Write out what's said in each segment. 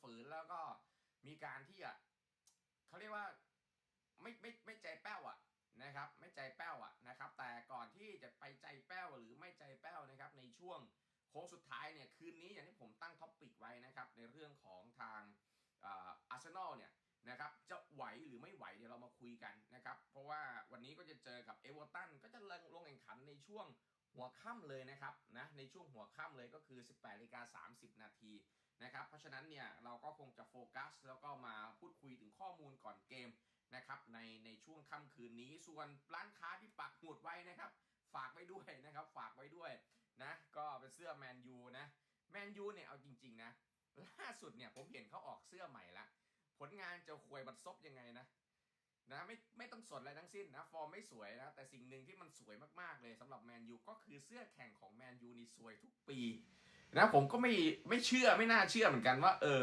ฝืนแล้วก็มีการที่อะเขาเรียกว่าไม่ไม่ไม่ใจแป้วอะนะครับ ไม่ใจแป้วอะนะครับ แต่ก่อนที่จะไปใจแป้วหรือไม่ใจแป้วนะครับ ในช่วงโค้งสุดท้ายเนี่ยคืนนี้อย่างที่ผมตั้งท็อปปิกไว้นะครับ ในเรื่องของทางอาร์เซนอลเนี่ยนะครับจะไหวหรือไม่ไหวเดี๋ยวเรามาคุยกันนะครับ เพราะว่าวันนี้ก็จะเจอกับเอเวอร์ตันก็จะลงลงแข่งขันในช่วงหัวค่ำเลยนะครับนะในช่วงหัวค่ำเลยก็คือ 18นาฬิกา30 นาที นะครับ เพราะฉะนั้นเนี่ยเราก็คงจะโฟกัส แล้วก็มาพูดคุยถึงข้อมูลก่อนเกมนะครับในในช่วงค่ำคืนนี้ส่วนร้านค้าที่ปักหมุดไว้นะครับ ฝากไว้ด้วยนะครับ ฝากไว้ด้วยนะก็เป็นเสื้อแมนยูนะแมนยูเนี่ยเอาจริงๆนะล่าสุดเนี่ยผมเห็นเขาออกเสื้อใหม่ละผลงานจะควยบัดซบยังไงนะนะไม่ไม่ต้องสนอะไรทั้งสิ้นนะฟอร์มไม่สวยนะแต่สิ่งหนึ่งที่มันสวยมากๆเลยสำหรับแมนยูก็คือเสื้อแข่งของแมนยูนี่สวยทุกปี นะผมก็ไม่ไม่เชื่อไม่น่าเชื่อเหมือนกันว่า เออ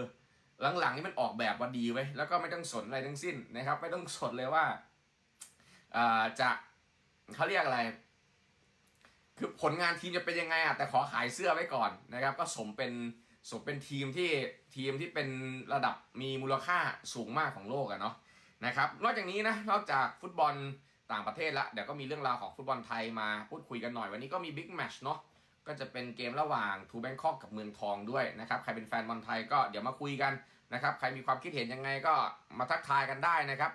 หลังๆนี่มันออกแบบมาดีไว้แล้วก็ไม่ต้องสนอะไรทั้งสิ้นนะครับ ไม่ต้องสนเลยว่าอ่าจะเขาเรียกอะไร คือผลงานทีมจะเป็นยังไงอะแต่ขอขายเสื้อไว้ก่อนนะครับ ก็สมเป็นสมเป็นทีมที่ทีมที่เป็นระดับมีมูลค่าสูงมากของโลกอะเนาะนะครับ นอกจากนี้นะนอกจากฟุตบอลต่างประเทศละเดี๋ยวก็มีเรื่องราวของฟุตบอลไทยมาพูดคุยกันหน่อยวันนี้ก็มีบิ๊กแมชเนาะ ก็จะเป็นเกมระหว่างทูแบงคอกกับเมืองทองด้วยนะครับใครเป็นแฟนบอลไทยก็เดี๋ยวมาคุยกันนะครับใครมีความคิดเห็นยังไงก็มาทักทายกันได้นะครับ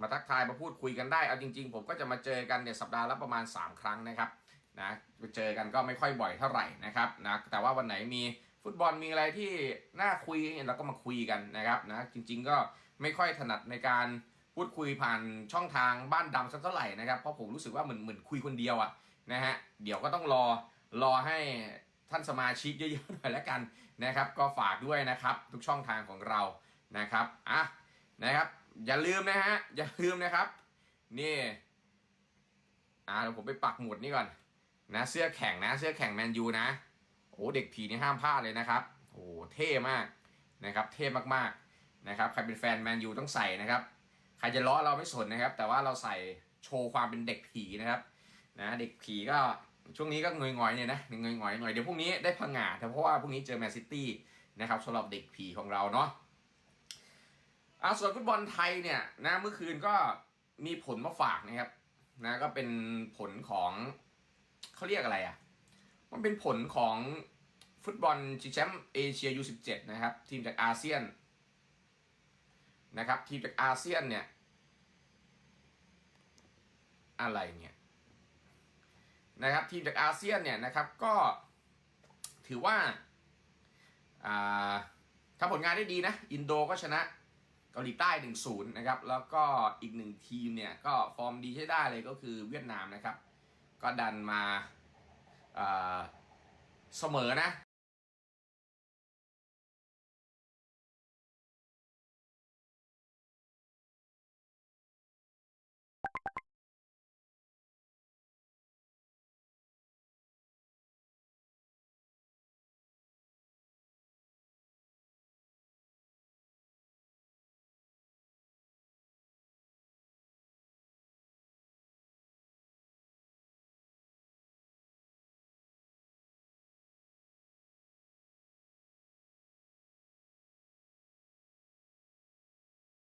มาทักทายมาพูดคุยกันได้เอาจริง ๆ ผมก็จะมาเจอกันเนี่ยสัปดาห์ละประมาณ 3 ครั้งนะครับนะไปเจอกันก็ไม่ค่อยบ่อยเท่าไหร่นะครับนะแต่ว่าวันไหนมีฟุตบอลมีอะไรที่น่าคุยเนี่ยเราก็มาคุยกันนะครับนะจริงๆก็ไม่ค่อยถนัดในการพูดคุยผ่านช่องทางบ้านดำสักเท่าไหร่นะครับเพราะผมรู้สึกว่าเหมือนเหมือนคุยคนเดียวอะนะฮะเดี๋ยวก็ต้องรอ รอให้ท่านสมาชิกเยอะๆหน่อยแล้วกันนะครับ ก็ฝากด้วยนะครับทุกช่องทางของเรานะครับอะนะครับอย่าลืมนะฮะอย่าลืมนะครับนี่อ่าเดี๋ยวผมไปปักหมุดนี่ก่อนนะเสื้อแข่งนะเสื้อแข่งแมนยูนะโอ้เด็กผีนี่ห้ามพลาดเลยนะครับโอ้เท่มากนะครับเท่มากๆนะครับใครเป็นแฟนแมนยูต้องใส่นะครับใครจะล้อเราไม่สนนะครับ แต่ว่าเราใส่โชว์ความเป็นเด็กผีนะครับนะเด็กผีก็ ช่วงนี้ก็เงยงอยเนี่ยนะเงยงอยหน่อยเดี๋ยวพรุ่งนี้ได้พังงาดเพราะว่าพรุ่งนี้เจอแมนซิตี้นะครับสำหรับเด็กผีของเราเนาะอาส่วนฟุตบอลไทยเนี่ยนะเมื่อคืนก็มีผลมาฝากนะครับนะก็เป็นผลของเขาเรียกอะไรอะ มันเป็นผลของฟุตบอลชิงแชมป์เอเชียยู17นะครับ ทีมจากอาเซียนนะครับทีมจากอาเซียนเนี่ยอะไรเนี่ย นะครับทีมจากอาเซียนเนี่ยนะครับก็ถือว่าทำผลงานได้ดีนะ อินโดก็ชนะเกาหลีใต้ 1-0 นะครับ แล้วก็อีกหนึ่งทีมเนี่ยก็ฟอร์มดีใช้ได้เลยก็คือเวียดนามนะครับ ก็ดันมาเสมอนะ